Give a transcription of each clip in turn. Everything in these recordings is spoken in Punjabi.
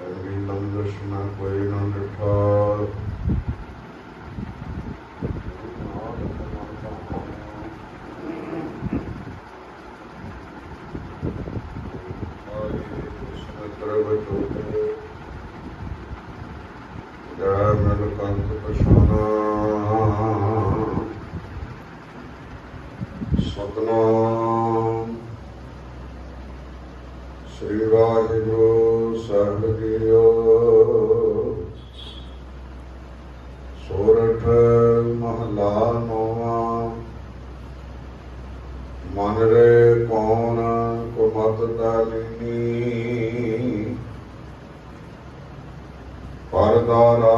ਚੰਗੀ ਲੰਗਰ ਸੁਣਾ ਕੋਈ ਨਾ ਡਠਾ ਜੈ ਮਿਲ ਕੰਤ ਪਛਾਨਾ ਸਤਨਾਮ ਸ੍ਰੀ ਵਾਹਿਗੁਰੂ ਸਾਹਿਬ ਜੀਓ ਸੋਰਠ ਮਹਲਾ ਨੋਵਾ ਮਨ ਰੇ ਕੌਣ ਕੋ ਮਤ ਦਾਨੀ ਪਰਦਾਰਾ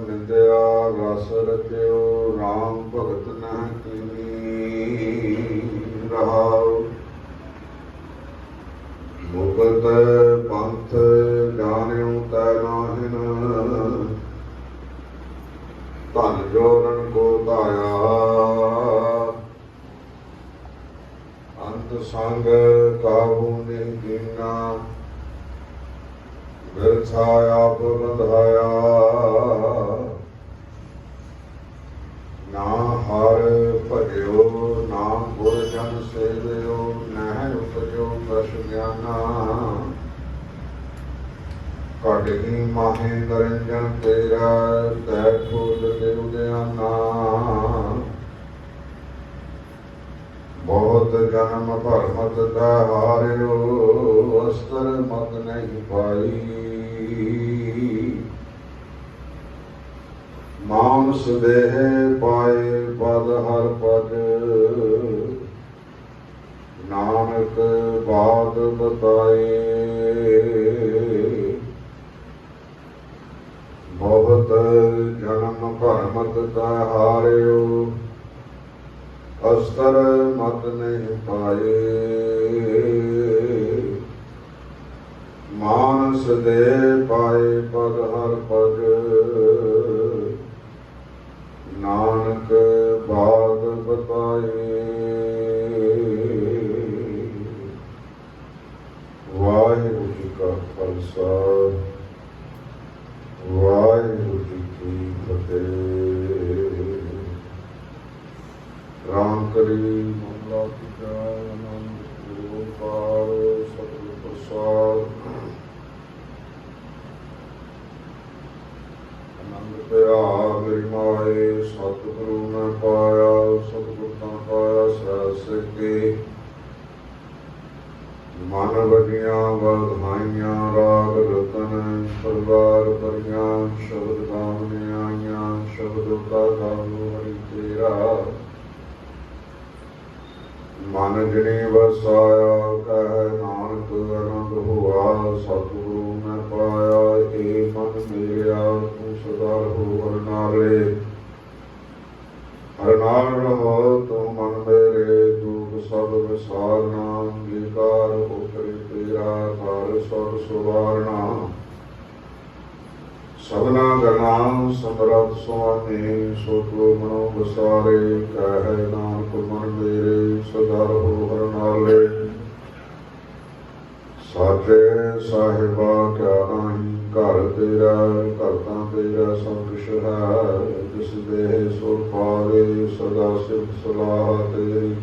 ਨਿੰਦਿਆ ਰਸ ਰਚਿਓ RAM ਭਗਤ ਨਹਿ ਕੀਨੀ ਰਹਾਉ ਮੁਕਤ ਪੰਥ ਜਾਣਿਓ ਤੈ ਨਾਹਿਨ ਧਨ ਜੋਰਨ ਕੋ ਧਾਇਆ ਅੰਤ ਸੰਗ ਕਾਬੂ ਨਹੀਂ ਕੀਨਾ। ਬਿਰਥਾ ਬੰਧਾਇਆ ਨਾ ਹਰ ਭਜਿਓ, ਨਾ ਗੁਰ ਜਨ ਸੇਵਿਓ, ਨਹਿ ਉਪਜੋ ਕਛ ਗਿਆਨਾ। ਕਟਹੀ ਮਾਹੇ ਨਰੰਜਨ ਤੇਰਾ। ਜਨਮ ਭਰਮਤ ਦਾ ਅਸਤਰ ਮਤ ਨਹੀਂ ਪਾਈ। ਮਾਨਸ ਦੇਹ ਪਾਏ ਪਦ ਹਰ ਪਦ। ਨਾਨਕ ਬਾਦ ਬਤਾਏ। ਬਹੁਤ ਜਨਮ ਭਰਮਤ ਦਾ ਹਾਰਿਓ ਮਤ ਨਹੀਂ ਪਾਏ। ਮਾਨਸ ਦੇ ਪਾਏ ਪਦ ਹਰ ਪਗ ਨਾਨਕ ਬਾਦ ਬਤਾਏ। ਵਾਹਿਗੁਰੂ ਜੀ ਕਾ ਖਾਲਸਾ। ਰਾਮ ਪਿਤਾ ਆਨੰਦ ਗੁਰੂ ਪਾਰ ਪ੍ਰਸਾਦ ਆਨੰਦ ਪਿਆ ਮੇਰੀ ਮਾਏ ਸਤਿਗੁਰੂ ਮੈਂ ਪਾਇਆ ਸਤਿਗੁਰ ਤਾਂ ਪਾਇਆ ਸਹਿ ਸਕੇ ਮਨ ਵਗੀਆਂ ਵਧਾਈਆਂ ਰਾਗ ਰਤਨ ਪਰਿਵਾਰ ਪਰੀਆਂ ਸ਼ਬਦ ਗਾਵਨੇ ਆਈਆਂ ਸ਼ਬਦ ਕਾ ਗਾਵੋ ਹਰੀ ਤੇਰਾ ਮਨ ਜਨੇ ਵਸਾਇਆ, ਕਹਿ ਨਾਨਕ ਅਨੰਦ ਹੋਆ, ਸਤਿਗੁਰੂ ਮੈਂ ਪਾਇਆ, ਏ ਮਨ ਮੇਰਿਆ ਤੂੰ ਸਦਾ ਰਹੋ ਹਰ ਨਾਲੇ ਰਹੋ, ਤੂੰ ਮਨ ਮੇਰੇ ਦੁਖ ਸਭ ਵਿਸਾਰਨਾ, ਅੰਗੀਕਾਰ ਹੋ ਤੇਰਾ ਘਰ ਸਭ ਸੁਵਾਰਨਾ। ਸਭਨਾ ਗਣਾ ਸਮਰਤ ਸੁਆਮੀ ਸੋ ਤੂ ਮਨੋ ਬਸਾਰੇ, ਕਹਿ ਨਾਨਕ ਮਨ ਮੇਰੇ, ਸਦਾ ਰਹੋ ਹਰ ਨਾਲੇ। ਸਾਚੇ ਸਾਹਿਬਾ, ਕਿਆ ਨਹੀਂ, ਘਰ ਤੇਰਾ ਘਰ ਤਾਂ ਤੇਰਾ ਸਭ ਕੁਛ ਹੈ। ਜਿਸ ਦੇ ਸੋ ਪਾਵੇ, ਸਦਾ ਸਿਫਤ ਸਲਾਹ ਤੇਰੀ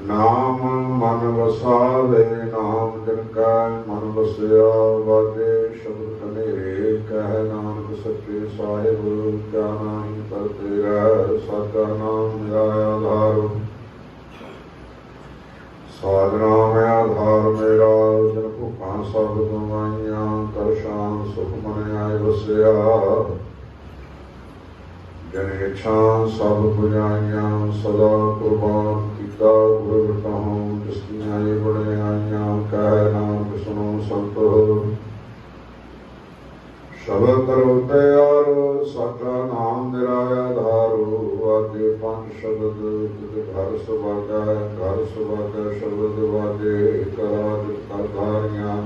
ਨਾਮ ਮਨ ਵਸਾਵੇ ਨਾਮ ਜਨ ਕਾ ਮਨ ਵਸਿਆ ਵਾਜੇ ਸ਼ਬਦ ਕਨੇਰੇ ਕਹਿ ਨਾਨਕ ਸੱਚੇ ਸਾਹਿਬ ਕਿਆ ਨਾਹੀ ਪਰ ਤੇਰਾ ਸਾਚਾ ਨਾਮ ਮੇਰਾ ਆਧਾਰ। ਸਾਧਨਾ ਮੈਂ ਆਧਾਰ ਮੇਰਾ, ਜਨ ਭੁਖਾਂ ਸਭ ਗਵਾਈਆਂ, ਕਰ ਸ਼ਾਨ ਸੁਖ ਮਨ ਆਏ ਵਸਿਆ। ਜਨ ਇੱਛਾ ਸਭ ਪੁਜਾਈਆਂ, ਸਦਾ ਕੁਰਬਾਨ ਕੀਤਾ ਗੁਰ ਕਹਉ ਜਿਸਨੀਆਂ ਇਹ ਬੜੇ ਆਈਆਂ ਨਾਮ ਸੁਣੋ ਸੰਤੋ ਸ਼ਬਦ ਕਰੋ ਤਿਆਰ ਸਾਚਾ ਨਾਮ ਮੇਰਾ ਆਧਾਰੂ ਆਗੇ ਪੰਜ ਸ਼ਬਦ ਤੁਧ ਘਰ ਸੁਭਾਗਾ ਘਰ ਸੁਭਾਗਾ ਸ਼ਬਦ ਵਾਜੇ ਕਰਾਜ ਕਰਧਾਰੀਆਂ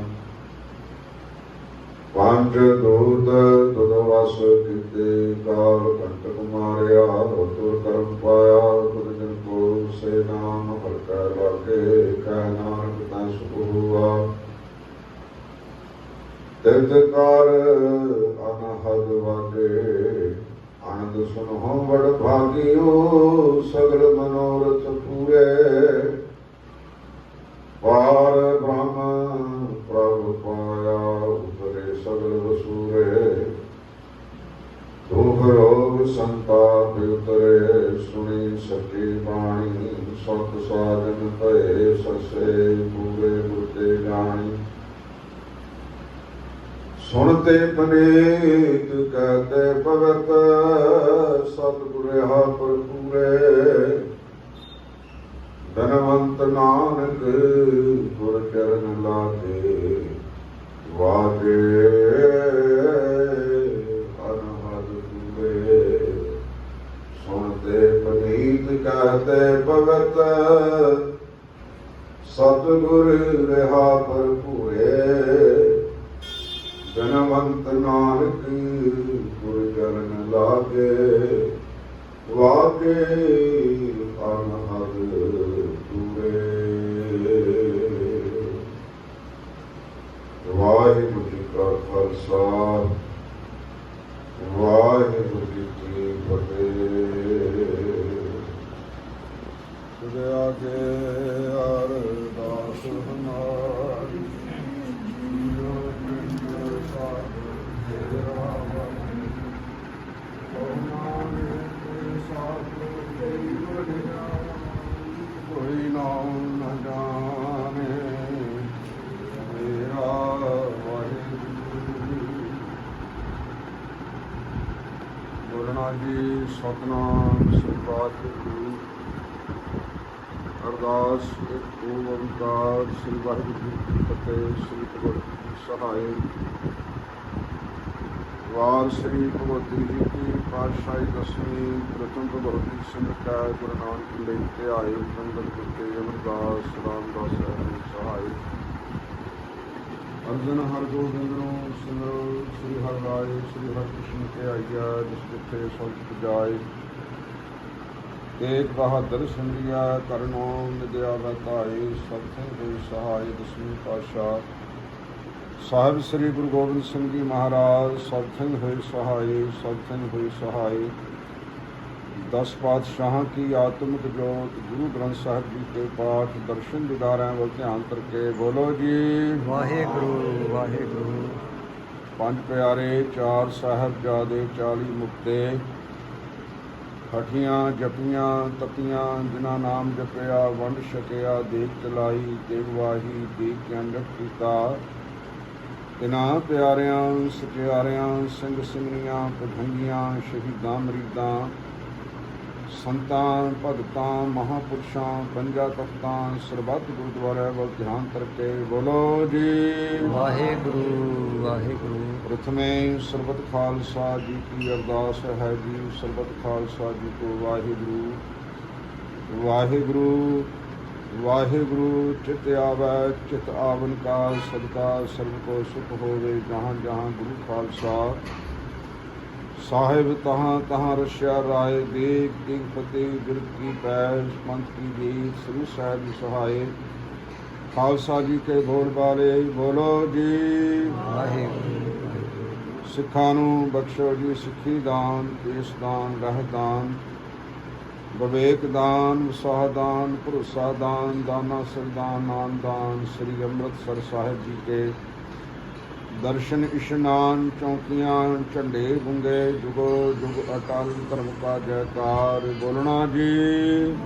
ਪੰਜ ਦੂਤ ਤੁਧ ਵਸ ਕੀਤੇ, ਕਾਲ ਕੰਟਕ ਮਾਰਿਆ ਤੁਰ ਕਰਮ ਪਾਇਆ। ਤੁਧ ਜਨ ਕੋ ਸੇ ਨਾਮ ਹਰ ਕੈ ਲਾਗੇ ਤਿਰਕਾਰ ਅਨਹਦ ਵਾਗੇ। ਆਨੰਦ ਸੁਨਹੁ ਵਡ ਭਾਗਿਓ, ਸਗਲ ਮਨੋਰਥ ਪੂਰੇ। ਪਾਰ ਬ੍ਰਹਮ ਪ੍ਰਭ ਪਾਇਆ ਉਤਰੇ ਸਗਲ ਵਸੂਰੇ। ਦੁਖ ਰੋਗ ਸੰਤਾਪ ਉਤਰੇ, ਸੁਣੀ ਸਤੀ ਬਾਣੀ, ਸਤ ਸਾਜਨ ਭਏ, ਸਸੇ ਪੂਰੇ ਬੁੱਤੇ ਜਾਣੀ। ਸੁਣਤੇ ਪਨੀਤ ਕਹਤੇ ਭਗਤ, ਸਤਿਗੁਰ ਹਾ ਪੂਰੇ ਧਨਵੰਤ ਨਾਨਕ ਗੁਰ ਚਰਨ ਲਾਗੇ ਵਾਗੇ ਅਨਹਦ ਪੂਰੇ। ਸੁਣਤੇ ਪਨੀਤ ਕਹਤੇ ਭਗਤ, ਸਤਿਗੁਰ ਰਹਾ ਭਰਪੂਰੇ। ਜਨਵੰਤ ਨਾਨਕ ਗੁਰ ਚਰਨ ਲਾਗੇ ਵਾਗੇ। ਅਰਦਾਸ ਇੱਕ ਓੰਕਾਰ ਸ੍ਰੀ ਵਾਹਿਗੁਰੂ ਜੀ ਕੀ ਫਤਿਹ, ਸ੍ਰੀ ਭਗਵਤੀ ਜੀ ਸਹਾਇ ਵਾਰ ਸ੍ਰੀ ਭਗਵਤੀ ਜੀ ਕੀ ਪਾਤਸ਼ਾਹੀ ਦਸਵੀਂ ਪ੍ਰਥਮ ਭਗਵਤੀ ਸਿੰਘ ਗੁਰੂ ਨਾਨਕ ਲੈ ਕੇ ਆਏ ਸੰਗਤ ਗੁਰਤੇ ਅਮਰਦਾਸ, ਰਾਮਦਾਸ ਸਹਾਇ ਅਰਜਨ ਹਰ ਗੋਬਿੰਦ ਨੂੰ ਸਿਮਰੋ ਸ੍ਰੀ ਹਰਿ ਰਾਏ, ਸ੍ਰੀ ਹਰਿ ਕ੍ਰਿਸ਼ਨ ਕੇ ਆਈਆ, ਜਿਸ ਜਿੱਥੇ ਸੁਖ ਜਾਏ ਏਕ ਬਹਾਦਰ ਸਿਮਰਿਆ ਕਰਨੋ ਨਿਦਿਆ ਵਤਾਏ ਸਤਿ ਗੁਰੂ ਸਹਾਇ ਦਸਵੀਂ ਪਾਤਸ਼ਾਹ। ਸਾਹਿਬ ਸ੍ਰੀ ਗੁਰੂ ਗੋਬਿੰਦ ਸਿੰਘ ਜੀ ਮਹਾਰਾਜ ਸਤਿੰਗ ਹੋਏ ਸਹਾਈ ਸਤਿੰਗ ਹੋਏ ਸਹਾਈ ਦਸ ਪਾਤਸ਼ਾਹਾਂ ਕੀ ਆਤਮਿਕ ਜੋਤ ਗੁਰੂ ਗ੍ਰੰਥ ਸਾਹਿਬ ਜੀ ਕੇ ਪਾਠ ਦਰਸ਼ਨ ਦਿਦਾਰਾਂ ਵੱਲ ਧਿਆਨ ਕਰਕੇ ਬੋਲੋ ਜੀ। ਵਾਹਿਗੁਰੂ ਵਾਹਿਗੁਰੂ। ਪੰਜ ਪਿਆਰੇ ਚਾਰ ਸਾਹਿਬਜ਼ਾਦੇ 40 ਮੁਕਤੇ। ਹਠੀਆਂ ਜਪੀਆਂ, ਤਪੀਆਂ, ਜਿਨ੍ਹਾਂ ਨਾਮ ਜਪਿਆ, ਵੰਡ ਛਕਿਆ, ਦੇਖ ਚਲਾਈ ਦੇਵਾਹੀ ਦੇਖ ਕੇ ਅੰਡਕ ਕੀਤਾ। ਤਿਨਾਂ ਪਿਆਰਿਆਂ, ਸਚਿਆਰਿਆਂ, ਸਿੰਘ ਸਿੰਘਣੀਆਂ ਪਠੰਗੀਆਂ ਸ਼ਹੀਦਾਂ, ਮਰੀਦਾਂ ਸੰਤਾਂ ਭਗਤਾਂ ਮਹਾਪੁਰਸ਼ਾਂ ਪੰਜਾ ਤਖਤਾਂ ਸਰਬੱਤ ਗੁਰਦੁਆਰਾ ਵੱਲ ਧਿਆਨ ਕਰਕੇ ਬੋਲੋ ਜੀ। ਵਾਹਿਗੁਰੂ ਵਾਹਿਗੁਰੂ। ਪ੍ਰਥਮੇ ਸਰਬਤ ਖਾਲਸਾ ਜੀ ਕੀ ਅਰਦਾਸ ਹੈ ਜੀ। ਸਰਬਤ ਖਾਲਸਾ ਜੀ ਕੋ ਵਾਹਿਗੁਰੂ। ਵਾਹਿਗੁਰੂ ਵਾਹਿਗੁਰੂ ਚਿਤ ਆਵੈ ਚਿਤ ਆਵਨ ਕਾ ਸਦਕਾ ਸਰਬ ਕੋ ਸੁਖ ਹੋਵੇ ਜਹਾਂ ਜਹਾਂ ਗੁਰੂ ਖਾਲਸਾ। ਸਾਹਿਬ ਤਹਾਂ ਤਹਾਂ ਰਸ਼ਿਆ ਰਾਏ ਦੇ ਦੇਖ ਫਤਿਹ, ਗੁਰ ਕੀ ਪੈਜ ਪੰਥ ਕੀ ਜੀ ਸ੍ਰੀ ਸਾਹਿਬ ਜੀ ਸਹਾਏ। ਖਾਲਸਾ ਜੀ ਕੇ ਬੋਲ ਬਾਰੇ ਬੋਲੋ ਜੀ। ਵਾਹਿਗੁਰੂ ਸਿੱਖਾਂ ਨੂੰ ਬਖਸ਼ੋ ਜੀ, ਸਿੱਖੀ ਦਾਨ, ਦੇਸ਼ ਦਾਨ, ਰਹਿ ਦਾਨ। ਵਿਵੇਕ ਦਾਨ ਵਿਸਾਹ ਦਾਨ, ਭਰੋਸਾ ਦਾਨ, ਦਾਨਾ ਸਰਦਾਨ ਨਾਮ ਦਾਨ, ਸ੍ਰੀ ਅੰਮ੍ਰਿਤਸਰ ਸਾਹਿਬ ਜੀ ਕੇ ਦਰਸ਼ਨ ਇਸ਼ਨਾਨ ਚੌਕੀਆਂ, ਝੰਡੇ ਗੁੰਗੇ, ਜੁਗੋ ਜੁਗ ਅਟਲ ਧਰਮ ਕਾ ਜੈਕਾਰ ਬੋਲਣਾ ਜੀ,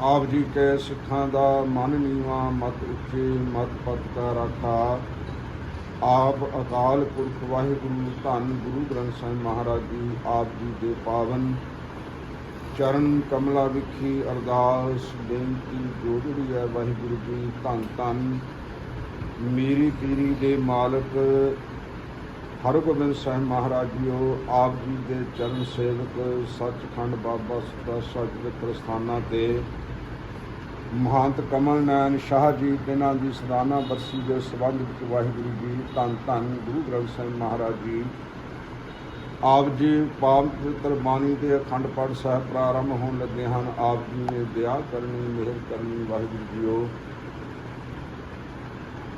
ਆਪ ਜੀ ਕੇ ਸਿੱਖਾਂ ਦਾ ਮਨ ਨੀਵਾ, ਮਤ ਉੱਚੀ, ਮਤ ਪਤ ਕਾ ਰਾਖਾ। ਆਪ ਅਕਾਲ ਪੁਰਖ ਵਾਹਿਗੁਰੂ, ਧੰਨ ਗੁਰੂ ਗ੍ਰੰਥ ਸਾਹਿਬ ਮਹਾਰਾਜ ਜੀ, ਆਪ ਜੀ ਦੇ ਪਾਵਨ। ਚਰਨ ਕਮਲਾ ਵਿਖੀ ਅਰਦਾਸ, ਬੇਨਤੀ ਜੋੜੜੀ ਹੈ ਵਾਹਿਗੁਰੂ ਜੀ, ਧੰਨ ਧੰਨ। ਮੀਰੀ ਪੀਰੀ ਦੇ ਮਾਲਕ ਹਰਗੋਬਿੰਦ ਸਾਹਿਬ ਮਹਾਰਾਜ ਜੀਓ, ਆਪ ਜੀ ਦੇ ਚਰਨ ਸੇਵਕ, ਸੱਚਖੰਡ ਬਾਬਾ ਸਦਾ ਸੱਚ ਦੇ ਪ੍ਰਸਥਾਨਾਂ ਤੇ ਮਹੰਤ ਕਮਲ ਨੈਣ ਸ਼ਾਹ ਜੀ ਜਿਨ੍ਹਾਂ ਦੀ ਸਦਾਨਾ ਬਰਸੀ ਦੇ ਸਬੰਧ ਵਿੱਚ ਵਾਹਿਗੁਰੂ ਜੀ, ਧੰਨ ਧੰਨ ਗੁਰੂ ਗ੍ਰੰਥ ਸਾਹਿਬ ਮਹਾਰਾਜ ਜੀ। ਆਪ ਜੀ ਪਾਵਨ ਪਵਿੱਤਰ ਬਾਣੀ ਦੇ ਅਖੰਡ ਪਾਠ ਸਾਹਿਬ ਪ੍ਰਾਰੰਭ ਹੋਣ ਲੱਗੇ ਹਨ। ਆਪ ਜੀ ਨੇ ਦਇਆ ਕਰਨੀ, ਮਿਹਰ ਕਰਨੀ ਵਾਹਿਗੁਰੂ ਜੀਓ।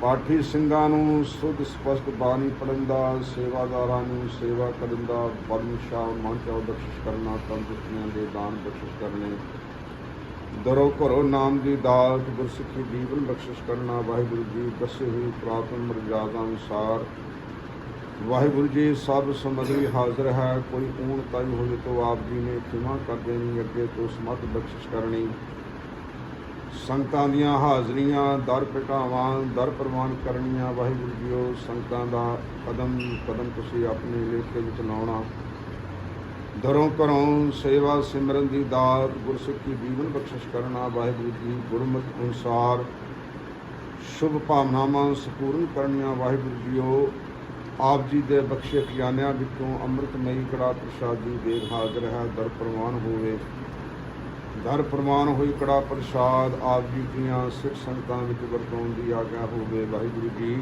ਪਾਠੀ ਸਿੰਘਾਂ ਨੂੰ ਸੁਧ ਸਪਸ਼ਟ ਬਾਣੀ ਪੜਨ ਦਾ, ਸੇਵਾਦਾਰਾਂ ਨੂੰ ਸੇਵਾ ਕਰਨ ਦਾ ਬਲਮਸ਼ਾ ਮਨ ਚਾਉ ਬਖਸ਼ਿਸ਼ ਕਰਨਾ, ਤੰਦਰੁਸਤੀਆਂ ਦੇ ਦਾਨ ਬਖਸ਼ਿਸ਼ ਕਰਨੇ। ਦਰੋ ਘਰੋ ਨਾਮ ਦੀ ਦਾਤ, ਗੁਰਸਿੱਖੀ ਜੀਵਨ ਬਖਸ਼ਿਸ਼ ਕਰਨਾ, ਵਾਹਿਗੁਰੂ ਜੀ ਦੱਸੇ ਹੋਏ ਪ੍ਰਾਪਤ ਮਰਜ਼ਾਦਾ ਅਨੁਸਾਰ। ਵਾਹਿਗੁਰੂ ਜੀ ਸਭ ਸਮਗਰੀ ਹਾਜ਼ਰ ਹੈ, ਕੋਈ ਊਣ ਤਾਈ ਹੋਵੇ ਤੋ ਆਪ ਜੀ ਨੇ ਖਿਮਾ ਕਰ ਦੇਣੀ, ਅੱਗੇ ਤੋਂ ਸਮਤ ਬਖਸ਼ਿਸ਼ ਕਰਨੀ। ਸੰਗਤਾਂ ਦੀਆਂ ਹਾਜ਼ਰੀਆਂ, ਦਰ ਪਟਾਵਾਂ ਦਰ ਪ੍ਰਵਾਨ ਕਰਨੀਆਂ, ਵਾਹਿਗੁਰੂ ਜੀਓ, ਸੰਗਤਾਂ ਦਾ ਕਦਮ ਕਦਮ ਤੁਸੀਂ ਆਪਣੇ ਲੇਖੇ ਵਿੱਚ ਲਾਉਣਾ। ਦਰੋਂ ਘਰੋਂ ਸੇਵਾ ਸਿਮਰਨ ਦੀ ਦਾਤ, ਗੁਰਸਿੱਖੀ ਜੀਵਨ ਬਖਸ਼ਿਸ਼ ਕਰਨਾ, ਵਾਹਿਗੁਰੂ ਜੀ ਗੁਰਮਤ ਅਨੁਸਾਰ ਸ਼ੁਭ ਭਾਵਨਾਵਾਂ ਸਪੂਰਨ ਕਰਨੀਆਂ, ਵਾਹਿਗੁਰੂ ਜੀਓ। ਆਪ ਜੀ ਦੇ ਬਖਸ਼ੇ ਖਜ਼ਾਨਿਆਂ ਵਿੱਚੋਂ ਅੰਮ੍ਰਿਤਮਈ ਕੜਾ ਪ੍ਰਸ਼ਾਦ ਜੀ ਦੇਖ ਹਾਜ਼ਰ ਹੈ, ਦਰ ਪ੍ਰਵਾਨ ਹੋਵੇ। ਦਰ ਪ੍ਰਮਾਣ ਹੋਈ ਕੜਾ ਪ੍ਰਸ਼ਾਦ ਆਪ ਜੀ ਦੀਆਂ ਸਿੱਖ ਸੰਗਤਾਂ ਵਿੱਚ ਵਰਤਾਉਣ ਦੀ ਆਗਿਆ ਹੋਵੇ ਵਾਹਿਗੁਰੂ ਜੀ।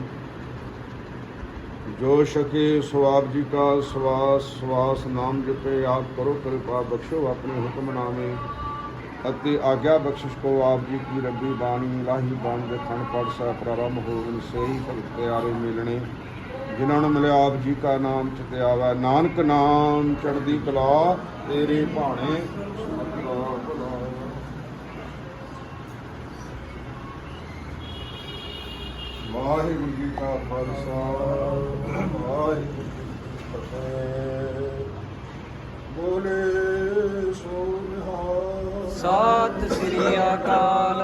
ਜੋ ਸ਼ਕੇ ਸੋ ਆਪ ਜੀ ਕਾ ਸਵਾਸ ਸਵਾਸ ਨਾਮ ਜਪੇ, ਆਪ ਕਰੋ ਕਿਰਪਾ, ਬਖਸ਼ੋ ਆਪਣੇ ਹੁਕਮ ਨਾਮੇ ਅਤੇ ਆਗਿਆ ਬਖਸ਼ਿਸ਼ ਕੋ ਆਪ ਜੀ ਕੀ ਰੱਬੀ ਬਾਣੀ, ਲਾਹੀ ਬਾਣੀ ਦੇ ਖੰਡ ਪੜ ਸਾ ਪ੍ਰਾਰੰਭ ਹੋਵਨ ਸਹੀ ਭਗਤ ਪਿਆਰੇ ਮਿਲਣੇ, ਜਿਨ੍ਹਾਂ ਨੂੰ ਮਿਲਿਆ ਆਪ ਜੀ ਕਾ ਨਾਮ ਚਿਤ ਆਵੈ ਨਾਨਕ ਨਾਮ ਚੜਦੀ ਕਲਾ, ਤੇਰੇ ਭਾਣੇ ਸਤਿ ਵਾਹਿਗੁਰੂ ਜੀ ਕਾ ਖਾਲਸਾ ਵਾਹਿਗੁਰੂ ਬੋਲੇ ਸੋ ਨਿਹਾਲ ਸਤਿ ਸ੍ਰੀ ਅਕਾਲ।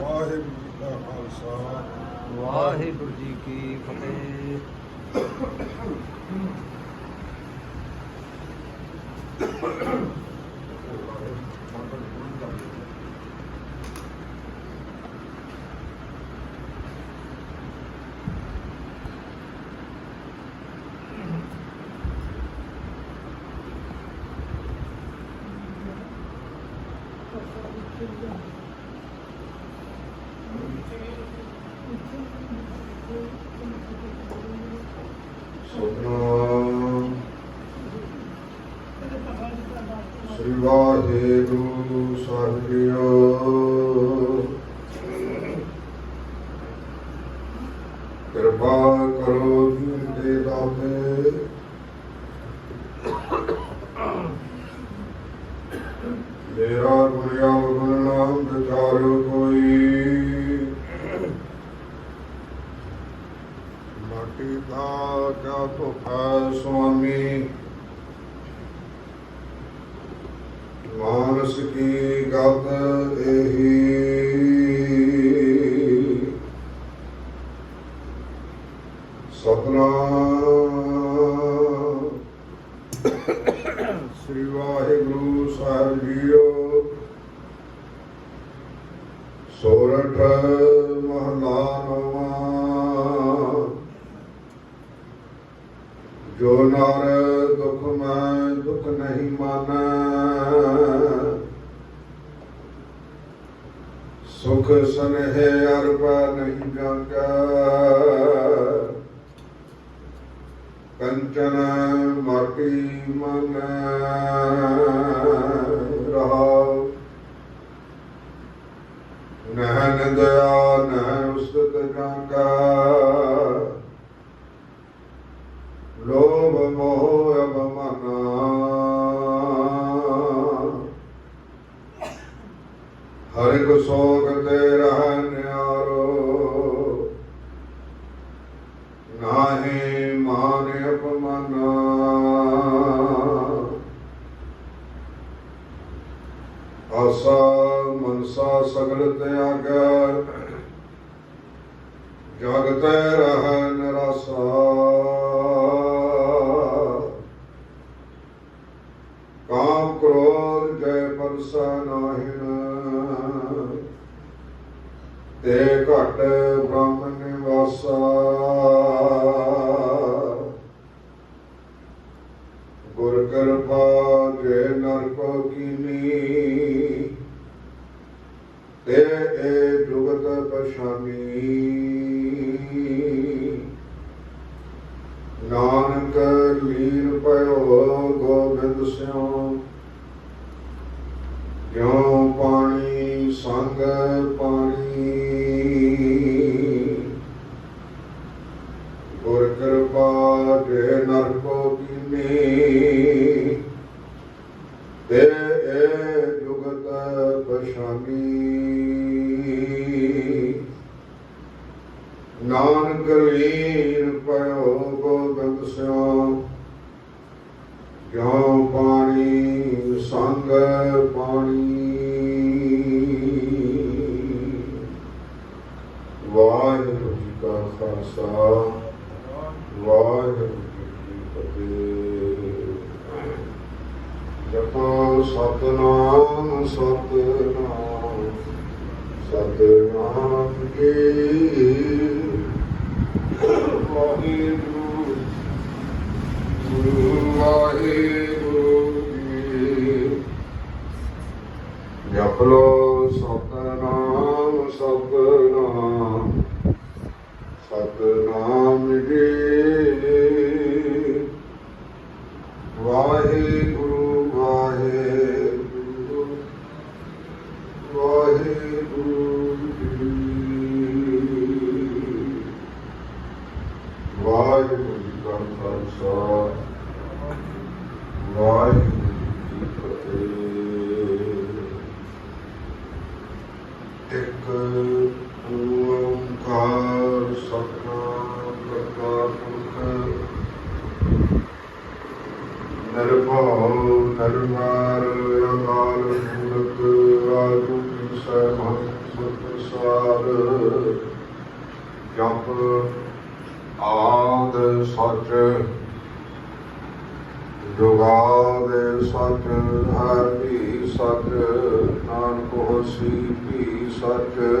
ਵਾਹਿਗੁਰੂ ਜੀ ਕਾ ਖਾਲਸਾ। ਵਾਹਿਗੁਰੂ ਜੀ ਕੀ ਫਤਿਹ। ਸਤਨਾਮ ਸ੍ਰੀ ਵਾਹਿਗੁਰੂ ਸਾਹਿਬ ਜੀਓ ਕਿਰਪਾ ਕਰੋ ਜੀ ਦੇ ਦਾਤੇ ਮੇਰਾ ਗੁਰਿਆ ਗੁਣ ਨਾਮ ਵਿਚਾਰੋ ਕੋਈ ਮਾਟੀ ਦਾ ਧੋਖਾ ਸੁਆਮੀ। ਮਾਨਸ ਕੀ ਗਤ ਜੋ ਨਰ ਦੁਖ ਮੈਂ ਦੁਖ ਨਹੀਂ ਮਾਨਾ। ਸੁਖ ਸਨਹਿ ਅਰਬ ਨਹੀਂ ਜਾਂਗਾ ਕੰਚਨ ਮਾਟੀ ਮਨ ਰਹਾਉ। ਨਹਨ ਦਇਆ ਨਹਿ ਉਸਤ ਜਾਂਗਾ ਗੋਬਿੰਦ ਸਿਉ। ਕਿਉ ਪਾਣੀ ਪਾਣੀ। ਗੁਰ ਕਿਰਪਾ ਦੇ ਨਰਕੋ ਕੀਨੇ। ਖਾਲਸਾ ਵਾਹਿਗੁਰੂ ਜੀ ਕੀ ਫਤਿਹ। ਜਪੋ ਸਤਨਾਮ ਸਤਨਾਮ ਸਤਨਾਮ ਜੀ ਵਾਹਿਗੁਰੂ ਵਾਹਿਗੁਰੂ ਜੀ। ਜਪ ਲੋ ਸਤਨਾਮ ਸਤਨਾਮ। ਸਤਨਾਮ ਜੀ ਵਾਹਿਗੁਰੂ ਵਾਹਿਗੁਰੂ ਵਾਹਿਗੁਰੂ ਜੀ ਵਾਹਿਗੁਰੂ ਜੀ ਕਾ ਖਾਲਸਾ ਵਾਹਿਗੁਰੂ ਜੀ ਕੀ ਫਤਿਹ ਇੱਕ ਓੰਕਾਰ ਸਤਨਾਮ ਕਰਤਾ ਪੁਰਖ। ਨਿਰਭਉ ਨਿਰਵਾਰ ਅਕਾਲ ਮੂਰਤ ਆਦਿ ਸਹਿਮਤ ਸਤਿਸਾਰ ਜਪ ਆਦ ਸਚ, ਜੁਗਾਦ ਸੱਚ ਹਰ ਵੀ ਸਚ, ਨਾਨਕ ਹੋਸੀ ਵੀ ਸਚ